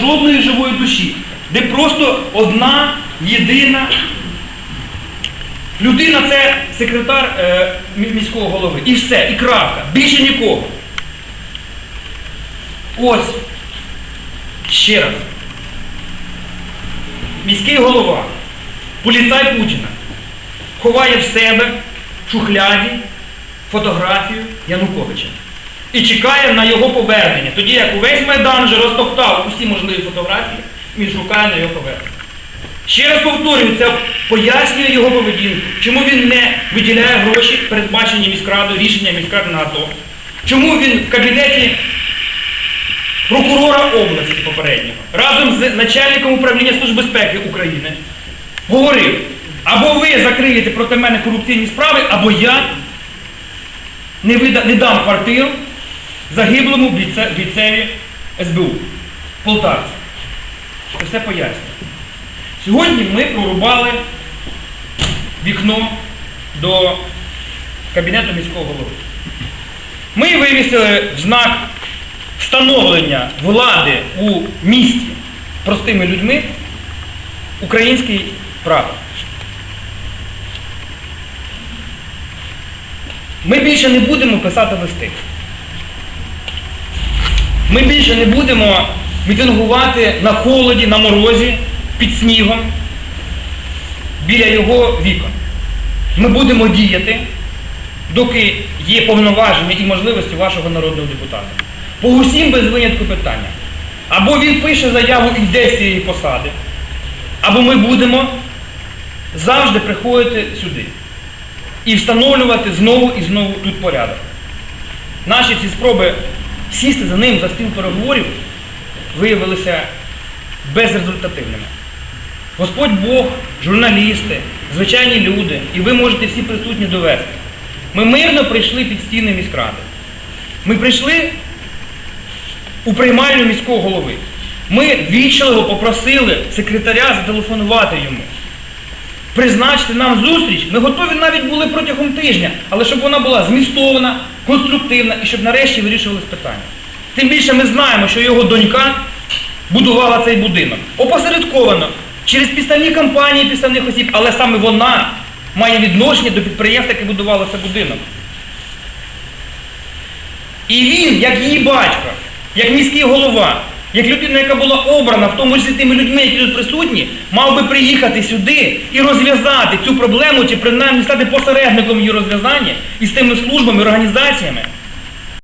жодної живої душі, де просто одна єдина людина це секретар е, міського голови. І все, і крапка. Більше нікого. Ось. Ще раз. Міський голова, поліцай Путіна, ховає в себе в шухляді фотографію Януковича і чекає на його повернення. Тоді як увесь Майдан вже розтоптав усі можливі фотографії, він шукає на його повернення. Ще раз повторюю, це пояснює його поведінку, чому він не виділяє гроші, передбачені міськрадою, рішення міськради на АТО. Чому він в кабінеті прокурора області попереднього разом з начальником управління Служби безпеки України говорив, або ви закриєте проти мене корупційні справи, або я не, вида- не дам квартиру загиблому бійцеві СБУ, полтавці. Це все пояснює. Сьогодні ми прорубали вікно до кабінету міського голови. Ми вивісили знак встановлення влади у місті простими людьми український прапор. Ми більше не будемо писати листи. Ми більше не будемо мітингувати на холоді, на морозі, під снігом, біля його вікон. Ми будемо діяти, доки є повноваження і можливості вашого народного депутата. По усім без винятку питання. Або він пише заяву і йде з цієї посади, або ми будемо завжди приходити сюди і встановлювати знову і знову тут порядок. Наші ці спроби сісти за ним за стіл переговорів виявилися безрезультативними. Господь Бог, журналісти, звичайні люди, і ви можете всі присутні довести. Ми мирно прийшли під стіни міськради. Ми прийшли у приймальню міського голови. Ми вічливо попросили секретаря зателефонувати йому. Призначити нам зустріч. Ми готові навіть були протягом тижня, але щоб вона була змістована, конструктивна і щоб нарешті вирішувалися питання. Тим більше ми знаємо, що його донька будувала цей будинок. Опосередковано, через підставні компанії підставних осіб, але саме вона має відношення до підприємства, яке будувало цей будинок. І він, як її батько, як міський голова, як людина, яка була обрана, в тому числі тими людьми, які тут присутні, мав би приїхати сюди і розв'язати цю проблему, чи принаймні стати посередником її розв'язання із тими службами, організаціями,